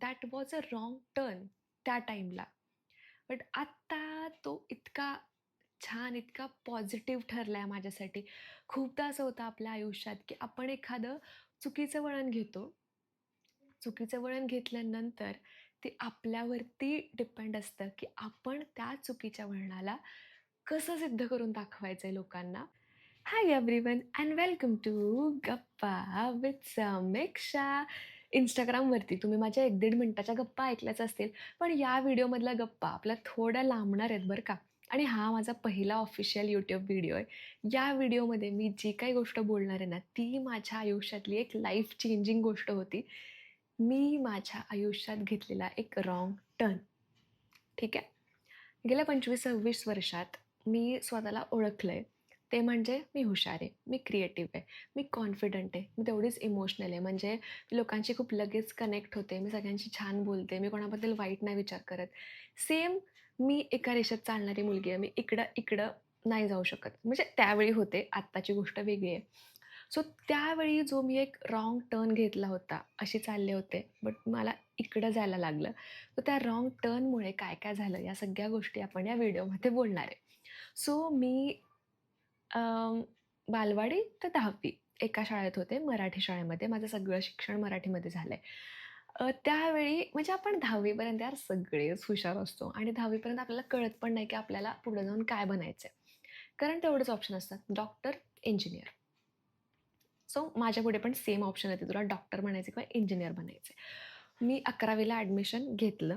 That was a wrong turn त्या टाईमला. But आत्ता तो इतका छान, इतका पॉझिटिव्ह ठरला आहे माझ्यासाठी. खूपदा असं होतं आपल्या आयुष्यात, की आपण एखादं चुकीचं वळण घेतो. चुकीचं वळण घेतल्यानंतर ते आपल्यावरती डिपेंड असतं, की आपण त्या चुकीच्या वळणाला कसं सिद्ध करून दाखवायचं आहे लोकांना. Hi everyone and welcome to गप्पा विथ समीक्षा. इंस्टाग्रामवरती तुम्ही माझ्या एक दीड मिनटाच्या गप्पा ऐकल्याच असतील. पण या व्हिडिओमधल्या गप्पा आपल्या थोड्या लांबणार आहेत बरं का. आणि हा माझा पहिला ऑफिशियल यूट्यूब व्हिडिओ आहे. या व्हिडिओमध्ये मी जी काही गोष्ट बोलणार आहे ना, ती माझ्या आयुष्यातली एक लाईफ चेंजिंग गोष्ट होती. मी माझ्या आयुष्यात घेतलेला एक रॉंग टर्न. ठीक आहे. गेल्या 25-26 वर्षात मी स्वतःला ओळखलं आहे ते म्हणजे मी हुशार आहे, मी क्रिएटिव्ह आहे, मी कॉन्फिडंट आहे, मी तेवढीच इमोशनल आहे. म्हणजे लोकांशी खूप लगेच कनेक्ट होते, मी सगळ्यांशी छान बोलते, मी कोणाबद्दल वाईट नाही विचार करत. सेम मी एका रेषेत चालणारी मुलगी आहे. मी इकडं-इकडं नाही जाऊ शकत. म्हणजे त्यावेळी होते, आत्ताची गोष्ट वेगळी आहे. सो त्यावेळी जो मी एक रॉंग टर्न घेतला होता, अशी चालले होते, बट मला इकडं जायला लागलं. तर त्या रॉंग टर्नमुळे काय-काय झालं, या सगळ्या गोष्टी आपण या व्हिडिओमध्ये बोलणार आहे. सो मी बालवाडी ते 10वी एका शाळेत होते, मराठी शाळेमध्ये. माझं सगळं शिक्षण मराठीमध्ये झालंय. अ, त्यावेळी म्हणजे आपण 10वी पर्यंत यार सगळेच हुशार असतो आणि 10वी पर्यंत आपल्याला कळत पण नाही, की आपल्याला पुढे जाऊन काय बनायचंय. कारण तेवढेच ऑप्शन असतात, डॉक्टर, इंजिनिअर. सो माझ्यापुढे पण सेम ऑप्शन होते, तुला डॉक्टर बनायचं किंवा इंजिनिअर आहे मी 11वीला ॲडमिशन घेतलं.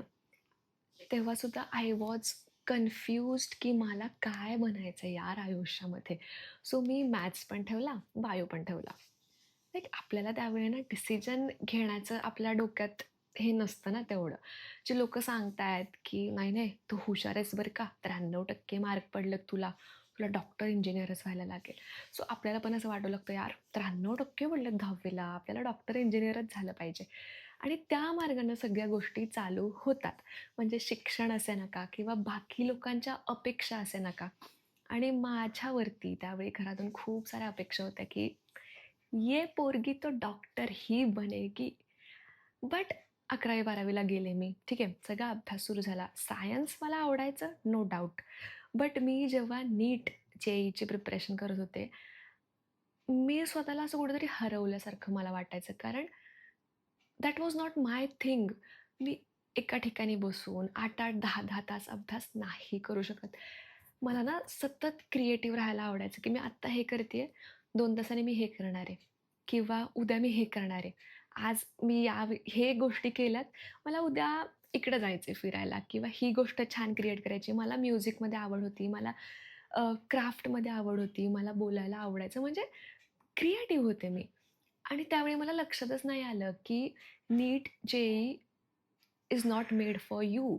तेव्हासुद्धा आय वॉज कन्फ्युज्ड, की मला काय बनायचंय यार आयुष्यामध्ये. सो मी मॅथ्स पण ठेवला, बायो पण ठेवला. लाईक आपल्याला त्यावेळेला डिसिजन घेण्याचं आपल्या डोक्यात हे नसतं ना तेवढं. जे लोकं सांगतायत, की "नाही, नाही, तू हुशार आहेस बरं का, 93% मार्क पडलेत तुला. तुला डॉक्टर, इंजिनियरच व्हायला लागेल." सो आपल्याला पण असं वाटू लागतं, यार 93% पडलेत 10वीला, आपल्याला डॉक्टर, इंजिनियरच झालं पाहिजे. आणि त्या मार्गानं सगळ्या गोष्टी चालू होतात. म्हणजे शिक्षण असे नका किंवा बाकी लोकांच्या अपेक्षा असे नका. आणि माझ्यावरती त्यावेळी घरातून खूप साऱ्या अपेक्षा होत्या, की "ये पोरगी तो डॉक्टर ही बनेगी." बट 11वी-12वीला गेले मी. ठीक आहे. सगळा अभ्यास सुरू झाला. सायन्स मला आवडायचं, नो डाऊट बट मी जेव्हा नीट, जे-ईची प्रिपरेशन करत होते, मी स्वतःला असं कुठेतरी हरवल्यासारखं मला वाटायचं. कारण that was not my thing. मी एका ठिकाणी बसून आठ आठ दहा दहा तास अभ्यास नाही करू शकत. मला ना सतत क्रिएटिव्ह राहायला आवडायचं, की मी आत्ता हे करते आहे दोन तासाने मी हे करणार आहे किंवा उद्या मी हे करणार आहे. आज मी या हे गोष्टी केल्यात, मला उद्या इकडं जायचंय फिरायला किंवा ही गोष्ट छान क्रिएट करायची. मला म्युझिकमध्ये आवड होती, मला क्राफ्टमध्ये आवड होती, मला बोलायला आवडायचं. म्हणजे क्रिएटिव्ह होते मी. आणि त्यावेळी मला लक्षातच नाही आलं, की नीट, JEE is not made for you.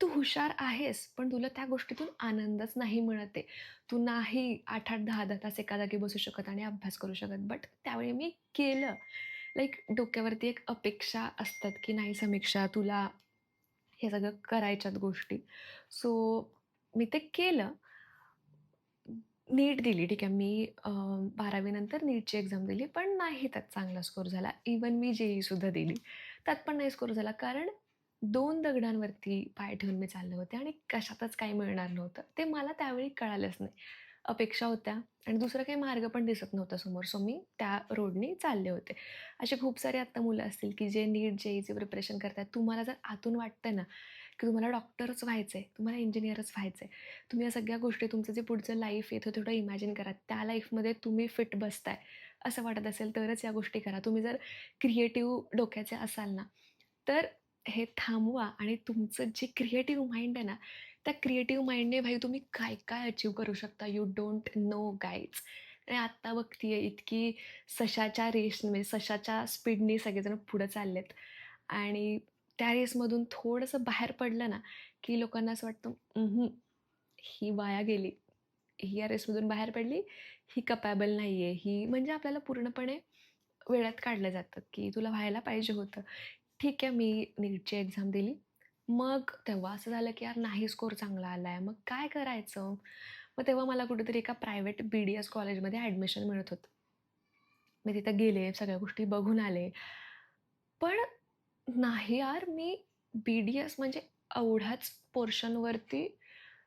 तू हुशार आहेस, पण तुला त्या गोष्टीतून आनंदच नाही मिळत आहे. तू नाही आठ आठ दहा दहा तास एका जागी बसू शकत आणि अभ्यास करू शकत. बट त्यावेळी मी केलं. लाईक डोक्यावरती एक अपेक्षा असतात, की नाही समीक्षा तुला हे सगळं करायच्यात गोष्टी. सो मी ते केलं. नीट दिली ठीक आहे. मी बारावीनंतर नीटची एक्झाम दिली, पण नाही त्यात चांगला स्कोर झाला. इव्हन मी जे-ई-सुद्धा दिली. त्यात पण नाही स्कोर झाला. कारण दोन दगडांवरती पाय ठेवून मी चालले होते आणि कशातच काही मिळणार नव्हतं. ते मला त्यावेळी कळालंच नाही. अपेक्षा होत्या आणि दुसरा काही मार्ग पण दिसत नव्हता समोर. सो मी त्या रोडनी चालले होते. असे खूप सारे आत्ता मुलं असतील, की जे नीट, जे-ईचं प्रिपरेशन करतात तुम्हाला जर आतून वाटतं ना, की तुम्हाला डॉक्टरच व्हायचं आहे तुम्हाला इंजिनियरच व्हायचं आहे तुम्ही या सगळ्या गोष्टी तुमचं जे पुढचं लाईफ आहे, थोडं इमॅजिन करा. त्या लाईफमध्ये तुम्ही फिट बसताय, असं वाटत असेल तरच या गोष्टी करा. तुम्ही जर क्रिएटिव्ह डोक्याचे असाल ना, तर हे थांबवा आणि तुमचं जे क्रिएटिव्ह माइंड आहे ना, त्या क्रिएटिव्ह माइंडने भाई तुम्ही काय-काय अचीव करू शकता. You don't know guys. आणि आत्ता बघतीये इतकी सशाच्या रेस म्हणजे सशाच्या स्पीडने सगळेजण पुढं चाललेत आणि त्या रेसमधून थोडंसं बाहेर पडलं ना, की लोकांना असं वाटतं, ही वाया गेली. ही या रेसमधून बाहेर पडली, ही कपॅबल नाही आहे." ही म्हणजे आपल्याला पूर्णपणे वेळात काढलं जातं, की तुला व्हायला पाहिजे होतं. ठीक आहे, मी नीटची एक्झाम दिली. मग तेव्हा असं झालं, की यार नाही स्कोर चांगला आला आहे मग काय करायचं? मग तेव्हा मला कुठेतरी एका प्रायव्हेट बी-डी-एस कॉलेजमध्ये ॲडमिशन मिळत होतं. मी तिथं गेले, सगळ्या गोष्टी बघून आले. पण नाही यार, मी बी-डी-एस म्हणजे एवढ्याच पोर्शनवरती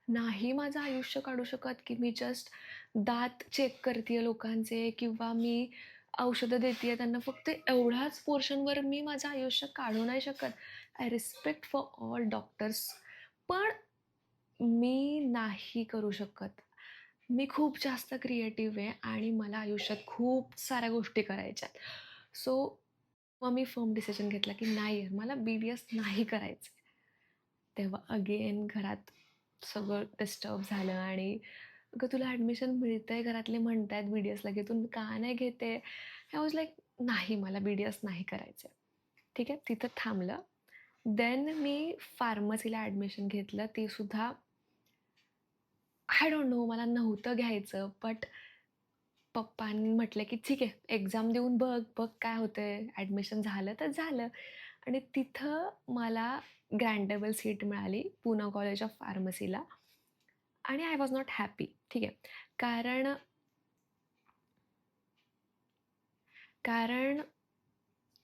नाही माझं आयुष्य काढू शकत, की मी जस्ट दात चेक करते लोकांचे किंवा मी औषधं देते त्यांना. फक्त एवढ्याच पोर्शनवर मी माझं आयुष्य काढू नाही शकत. I respect for all doctors. पण मी नाही करू शकत. मी खूप जास्त क्रिएटिव्ह आहे आणि मला आयुष्यात खूप साऱ्या गोष्टी करायच्या आहेत. सो मग मी फर्म डिसिजन घेतला, की नाही मला बी-डी-एस नाही करायचं तेव्हा अगेन घरात सगळं डिस्टर्ब झालं आणि "अगं तुला ॲडमिशन मिळतं आहे घरातले म्हणत आहेत बी-डी-एसला घे, तू का नाही घेते आय वॉज लाईक नाही मला बी-डी-एस नाही करायचं ठीक आहे, तिथं थांबलं. देन मी फार्मसीला ॲडमिशन घेतलं. ते सुद्धा आय डोंट नो मला नव्हतं घ्यायचं, बट पप्पांनी म्हटलं, की "ठीक आहे, एक्झाम देऊन बघ, बघ काय होतंय. ॲडमिशन झालं तर झालं." आणि तिथं मला ग्रँडेबल सीट मिळाली पुना कॉलेज ऑफ फार्मसीला आणि आय वॉज नॉट हॅपी. ठीक आहे. कारण कारण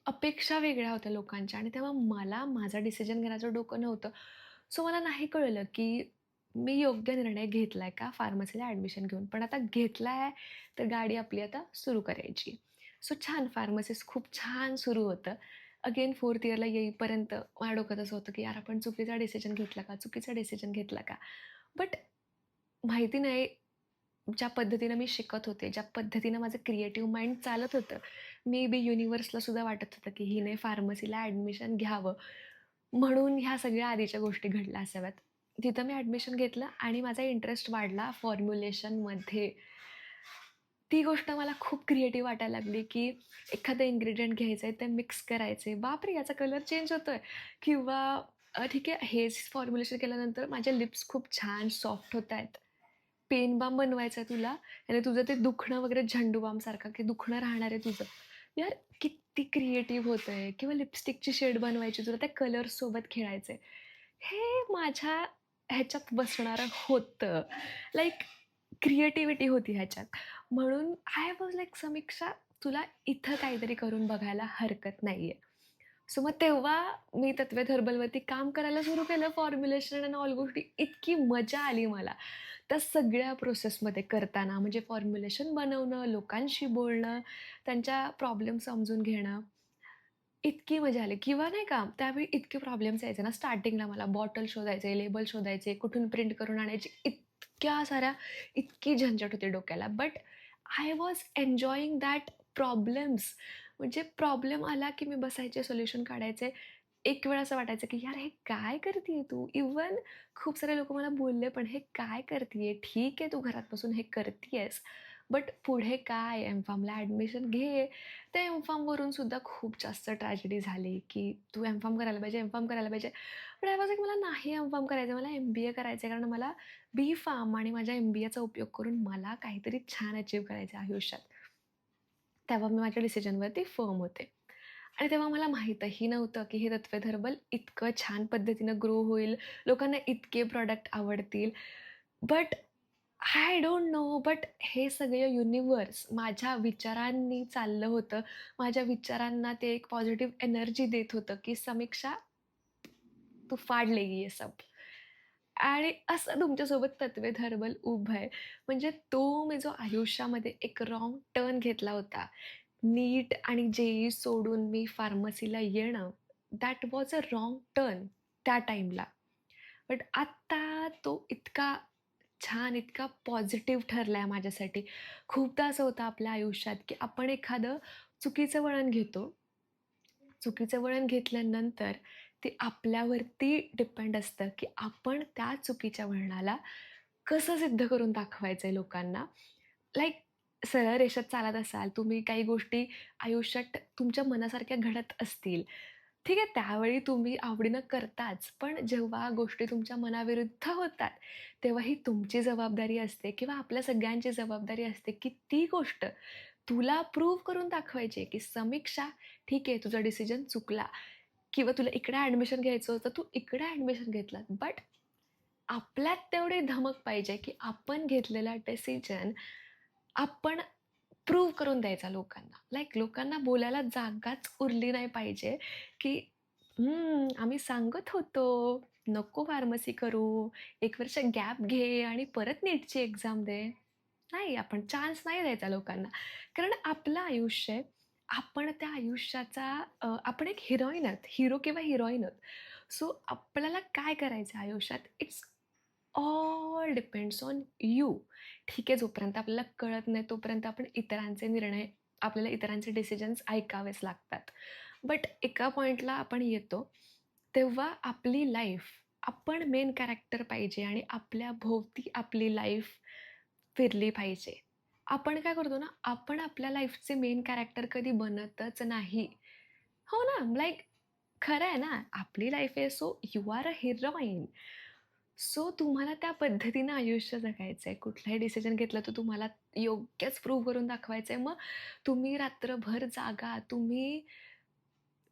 अपेक्षा वेगळ्या होत्या लोकांच्या आणि तेव्हा मला माझं डिसिजन घेण्याचं डोकं नव्हतं. सो मला नाही कळलं, की मी योग्य निर्णय घेतला आहे का फार्मसीला ॲडमिशन घेऊन. पण आता घेतला आहे तर गाडी आपली आता सुरू करायची. सो छान फार्मसीस खूप छान सुरू होतं. अगेन फोर्थ इयरला येईपर्यंत माझ्या डोक्यात असं होतं, की यार आपण चुकीचा डिसिजन घेतला का? चुकीचा डिसिजन घेतला का? बट माहिती नाही ज्या पद्धतीनं मी शिकत होते, ज्या पद्धतीनं माझं क्रिएटिव्ह माइंड चालत होतं, मे बी युनिव्हर्सला सुद्धा वाटत होतं, की हिने फार्मसीला ॲडमिशन घ्यावं. म्हणून ह्या सगळ्या आधीच्या गोष्टी घडल्या असाव्यात. तिथं मी ॲडमिशन घेतलं आणि माझा इंटरेस्ट वाढला फॉर्म्युलेशनमध्ये. ती गोष्ट मला खूप क्रिएटिव्ह वाटायला लागली, की एखादं इंग्रिडियंट घ्यायचं आहे ते मिक्स करायचे. बापरे! याचा कलर चेंज होतो आहे किंवा ठीक आहे हेच फॉर्म्युलेशन केल्यानंतर माझ्या लिप्स खूप छान सॉफ्ट होतायत. पेन बाम बनवायचा आहे तुला आणि तुझं ते दुखणं वगैरे झंडू बामसारखं, की दुखणं राहणार आहे तुझं. यार किती क्रिएटिव्ह होतं आहे किंवा लिपस्टिकची शेड बनवायची, तुला त्या कलर्ससोबत आहे हे माझ्या ह्याच्यात बसणारं होतं. लाईक क्रिएटिव्हिटी होती ह्याच्यात. म्हणून आय वॉज लाईक समीक्षा तुला इथं काहीतरी करून बघायला हरकत नाही आहे सो मग तेव्हा मी तत्वे हर्बलवरती काम करायला सुरू केलं. फॉर्म्युलेशन आणि ऑल गोष्टी. इतकी मजा आली मला त्या सगळ्या प्रोसेसमध्ये करताना. म्हणजे फॉर्म्युलेशन बनवणं, लोकांशी बोलणं, त्यांच्या प्रॉब्लेम समजून घेणं. इतकी मजा आली किंवा नाही का त्यावेळी इतके प्रॉब्लेम्स यायचे ना स्टार्टिंगला मला बॉटल शोधायचे, लेबल शोधायचे, कुठून प्रिंट करून आणायची. इतक्या साऱ्या इतकी झंझट होती डोक्याला. But I was enjoying that problems. म्हणजे प्रॉब्लेम आला, की मी बसायचे, सोल्युशन काढायचे. एक वेळ असं वाटायचं, की "यार हे काय करते तू?" इव्हन खूप सारे लोक मला बोलले पण, "हे काय करते ठीक आहे तू घरात बसून हे करतीयेस, बट पुढे काय? एम-फार्मला ॲडमिशन घे." त्या एम-फार्मवरून सुद्धा खूप जास्त ट्रॅजेडी झाली, की "तू एम-फार्म करायला पाहिजे, एम-फार्म करायला पाहिजे." पण आय वॉज एक मला नाही एम-फार्म करायचं मला एम-बी-ए करायचं आहे कारण मला बी-फार्म आणि माझ्या एम-बी-एचा उपयोग करून मला काहीतरी छान अचीव करायचं आहे आयुष्यात. तेव्हा मी माझ्या डिसिजनवरती फर्म होते. आणि तेव्हा मला माहीतही नव्हतं, की हे तत्त्वेत हर्बल इतकं छान पद्धतीनं ग्रो होईल, लोकांना इतके प्रॉडक्ट आवडतील. But I don't know but हे सगळं युनिवर्स माझ्या विचारांनी चाललं होतं. माझ्या विचारांना ते एक पॉझिटिव्ह एनर्जी देत होतं, की "समीक्षा, तू फाडलेगी लेगी ये सब." आणि असं तुमच्यासोबत तत्वे धर्बल उभं आहे. म्हणजे तो मी जो आयुष्यामध्ये एक रॉंग टर्न घेतला होता. नीट आणि जे-ई सोडून मी फार्मसीला येणं, that was a wrong turn त्या टाईमला. बट आत्ता तो इतका छान, इतका पॉझिटिव्ह ठरला आहे माझ्यासाठी. खूपदा असं होतं आपल्या आयुष्यात, की आपण एखादं चुकीचं वळण घेतो. चुकीचं वळण घेतल्यानंतर ते आपल्यावरती डिपेंड असतं, की आपण त्या चुकीच्या वळणाला कसं सिद्ध करून दाखवायचं आहे लोकांना. लाईक सरळ रेषेत चालत असाल, तुम्ही काही गोष्टी आयुष्यात तुमच्या मनासारख्या घडत असतील. ठीक आहे, त्यावेळी तुम्ही आवडीनं करताच. पण जेव्हा गोष्टी तुमच्या मनाविरुद्ध होतात, तेव्हा ही तुमची जबाबदारी असते किंवा आपल्या सगळ्यांची जबाबदारी असते, की ती गोष्ट तुला प्रूव्ह करून दाखवायची आहे, की समीक्षा ठीक आहे, तुझा डिसिजन चुकला किंवा तुला इकडे ॲडमिशन घ्यायचं होतं, तू इकडे ॲडमिशन घेतलात बट आपल्यात तेवढी धमक पाहिजे, की आपण घेतलेला डिसिजन आपण प्रूव्ह करून द्यायचा लोकांना. लाईक लोकांना बोलायला जागाच उरली नाही पाहिजे, की आम्ही सांगत होतो, नको फार्मसी करू, एक वर्ष गॅप घे आणि परत नीटची एक्झाम दे. नाही, आपण चान्स नाही द्यायचा लोकांना. कारण आपलं आयुष्य आहे. आपण त्या आयुष्याचा आपण एक हिरोईन आहोत, हिरो किंवा हिरोईन आहोत. सो आपल्याला काय करायचं आयुष्यात, it's all depends on you. ठीक आहे, जोपर्यंत आपल्याला कळत नाही, तोपर्यंत आपण इतरांचे निर्णय, आपल्याला इतरांचे डिसिजन्स ऐकावेच लागतात. बट एका पॉईंटला आपण येतो, तेव्हा आपली लाईफ, आपण मेन कॅरेक्टर पाहिजे आणि आपल्या भोवती आपली लाईफ फिरली पाहिजे. आपण काय करतो ना, आपण आपल्या लाईफचे मेन कॅरेक्टर कधी बनतच नाही. हो ना, लाईक खरं आहे ना, आपली लाईफ आहे so you are a heroine. So तुम्हाला त्या पद्धतीनं आयुष्य जगायचं आहे. कुठलाही डिसिजन घेतलं तर तुम्हाला योग्यच प्रूव्ह करून दाखवायचं आहे. मग तुम्ही रात्रभर जागा, तुम्ही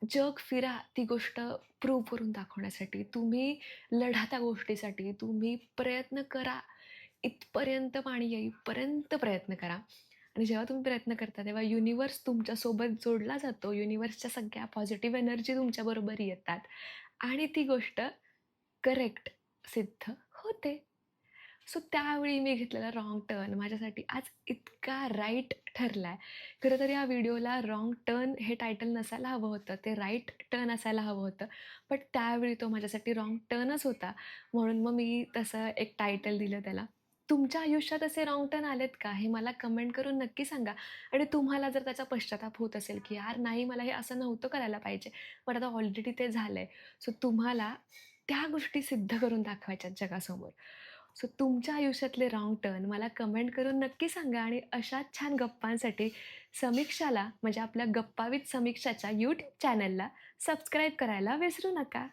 जग फिरा ती गोष्ट प्रूव्ह करून दाखवण्यासाठी. तुम्ही लढा त्या गोष्टीसाठी. तुम्ही प्रयत्न करा. इथपर्यंत पाणी येईपर्यंत प्रयत्न करा आणि जेव्हा तुम्ही प्रयत्न करता तेव्हा युनिवर्स तुमच्यासोबत जोडला जातो. युनिवर्सच्या सगळ्या पॉझिटिव्ह एनर्जी तुमच्याबरोबर येतात आणि ती गोष्ट करेक्ट सिद्ध होते. सो त्यावेळी मी घेतलेला रॉंग टर्न माझ्यासाठी आज इतका राईट ठरला आहे. खरं तर या व्हिडिओला रॉंग टर्न हे टायटल नसायला हवं होतं. ते राईट टर्न असायला हवं होतं. बट त्यावेळी तो माझ्यासाठी रॉंग टर्नच होता. म्हणून मग मी तसं एक टायटल दिलं त्याला. तुमच्या आयुष्यात असे रॉंग टर्न आलेत का? हे मला कमेंट करून नक्की सांगा आणि तुम्हाला जर त्याचा पश्चाताप होत असेल, की यार नाही मला हे असं नव्हतं करायला पाहिजे. पण आता ऑलरेडी ते झालं आहे सो तुम्हाला त्या गोष्टी सिद्ध करून दाखवायच्यात जगासमोर. सो तुमच्या आयुष्यातले रॉंग टर्न मला कमेंट करून नक्की सांगा आणि अशाच छान गप्पांसाठी समीक्षाला म्हणजे आपल्या गप्पावीत समीक्षाच्या यूट्यूब चॅनलला सबस्क्राईब करायला विसरू नका.